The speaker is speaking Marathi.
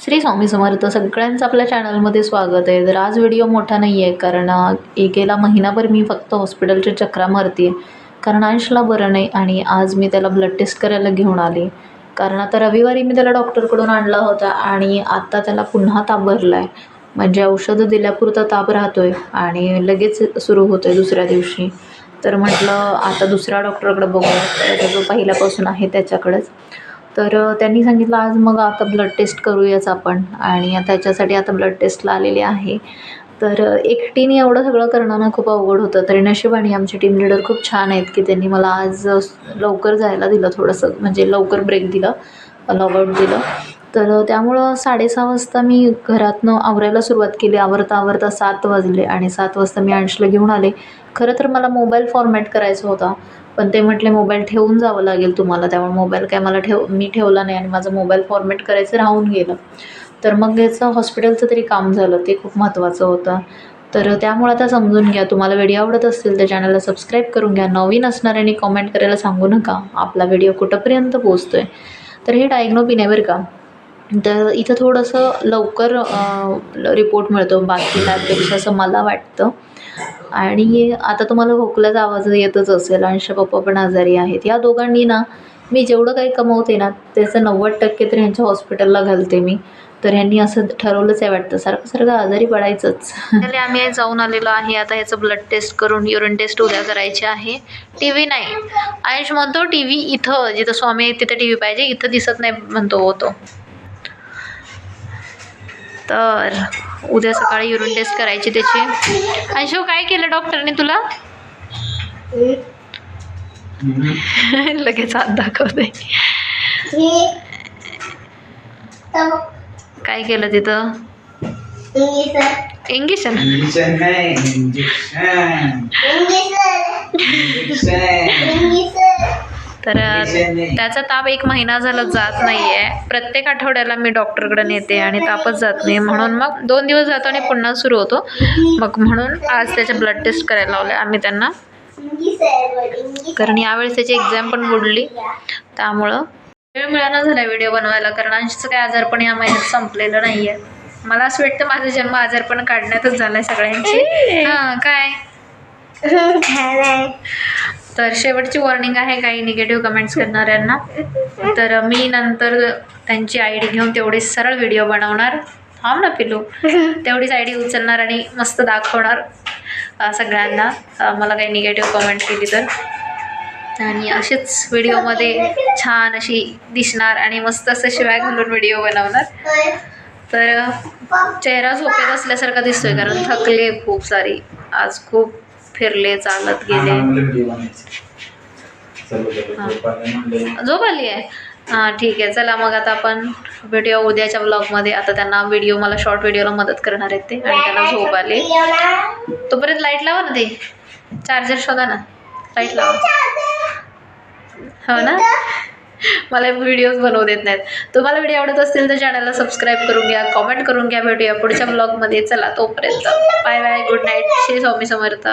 श्री स्वामी समर्थ सगळ्यांचं आपल्या चॅनलमध्ये स्वागत आहे. तर आज व्हिडिओ मोठा नाही आहे कारण एकेला गेला महिनाभर मी फक्त हॉस्पिटलच्या चक्रा मारते आहे. कारण अंशला बरं नाही आणि आज मी त्याला ब्लड टेस्ट करायला घेऊन आले. कारण आता रविवारी मी त्याला डॉक्टरकडून आणला होता आणि आता त्याला पुन्हा ताप भरला आहे म्हणजे औषधं दिल्यापुरता ताप राहतो आहे आणि लगेच सुरू होतो आहे दुसऱ्या दिवशी. तर म्हटलं आता दुसऱ्या डॉक्टरकडे बघूया. जो पहिल्यापासून आहे त्याच्याकडेच. तर त्यांनी सांगितलं आज मग आता ब्लड टेस्ट करूयाच आपण. आणि त्याच्यासाठी आता ब्लड टेस्टला आलेले आहे. तर एकटीने एवढं सगळं करणं ना खूप अवघड होतं. तरी नशिबाने आमचे टीम लीडर खूप छान आहेत की त्यांनी मला आज लवकर जायला दिलं थोडंसं. म्हणजे लवकर ब्रेक दिलं. लॉग आऊट दिलं. तर त्यामुळं साडेसहा वाजता मी घरातनं आवरायला सुरुवात केली. आवरता आवरता सात वाजले आणि सात वाजता मी अंशला घेऊन आले. खरं तर मला मोबाईल फॉर्मॅट करायचा होता पण ते म्हटले मोबाईल ठेवून जावं लागेल तुम्हाला. त्यामुळे मोबाईल काय मला ठेव मी ठेवला नाही आणि माझं मोबाईल फॉर्मॅट करायचं राहून गेलं. तर मग याचं हॉस्पिटलचं तरी काम झालं. ते खूप महत्त्वाचं होतं. तर त्यामुळे आता समजून घ्या. तुम्हाला व्हिडिओ आवडत असतील तर चॅनलला सबस्क्राईब करून घ्या. नवीन असणाऱ्यांनी कॉमेंट करायला सांगू नका. आपला व्हिडिओ कुठंपर्यंत पोचतो आहे तर हे डायग्नोपिन आहे बरं का? तर इथं थोडंसं लवकर रिपोर्ट मिळतो. बाकी लॅबपेक्षा असं मला वाटतं. आणि आता तुम्हाला खोकल्याचा आवाज येतच असेल. आणि पप्पा पण आजारी आहेत. या दोघांनी ना मी जेवढं काही कमवते ना त्याचं नव्वद टक्के तर ह्यांच्या हॉस्पिटलला घालते मी. तर ह्यांनी असं ठरवलंच आहे वाटतं. सारखं सारखं आजारी पडायचंच. आम्ही जाऊन आलेलो आहे. आता ह्याचं ब्लड टेस्ट करून युरिन टेस्ट उद्या करायची आहे. टी व्ही नाही. आयुष म्हणतो टी व्ही इथं जिथं स्वामी आहे तिथं टी व्ही पाहिजे. इथं दिसत नाही म्हणतो होतो तर उद्या सकाळी युरिन टेस्ट करायची त्याची. अंशू काय केलं डॉक्टरने तुला? लगेच हात दाखवते. काय केलं तिथं? इंग्लिशन तर त्याचा ताप एक महिना झाला जात नाही आहे प्रत्येक आठवड्याला मी डॉक्टरकडे नेते आणि तापच जात नाही. म्हणून मग दोन दिवस जातो आणि पुन्हा सुरू होतो. मग म्हणून आज त्याचे ब्लड टेस्ट करायला लावले आम्ही त्यांना. कारण यावेळेस त्याची एक्झाम पण बुडली. त्यामुळं वेळ मिळाना झाला व्हिडिओ बनवायला. कारण अंशचं काय आजारपण या महिन्यात संपलेलं नाही आहे मला असं वाटतं माझा जन्म आजारपण काढण्यातच झाला आहे सगळ्यांची हां काय? तर शेवटची वॉर्निंग आहे काही निगेटिव्ह कमेंट्स करणाऱ्यांना. तर मी नंतर त्यांची आय डी घेऊन तेवढीच सरळ व्हिडिओ बनवणार. थांब ना पिलू तेवढीच आय डी उचलणार आणि मस्त दाखवणार सगळ्यांना. मला काही निगेटिव्ह कमेंट केली तर. आणि असेच व्हिडिओमध्ये छान अशी दिसणार आणि मस्त असं शिवाय घालून व्हिडिओ बनवणार. तर चेहरा झोपेत असल्यासारखा दिसतोय कारण थकले खूप सारी. आज खूप फिरले चालत गेले. झोप आली आहे? हां ठीक आहे. चला मग आता आपण व्हिडिओ उद्याच्या ब्लॉगमध्ये आता त्यांना व्हिडिओ मला शॉर्ट व्हिडिओला मदत करणार आहेत ते आणि त्यांना झोप आली. तोपर्यंत लाइट लावा ना ते. चार्जर शोधा ना. लाइट लावा. हो ना? मला व्हिडिओज बनवू देत नाहीत. तुम्हाला व्हिडिओ आवडत असतील तर चॅनलला सबस्क्राईब करून घ्या कॉमेंट करून घ्या. भेटूया पुढच्या ब्लॉगमध्ये चला तोपर्यंत. Bye bye good night Shri Swami Samarth.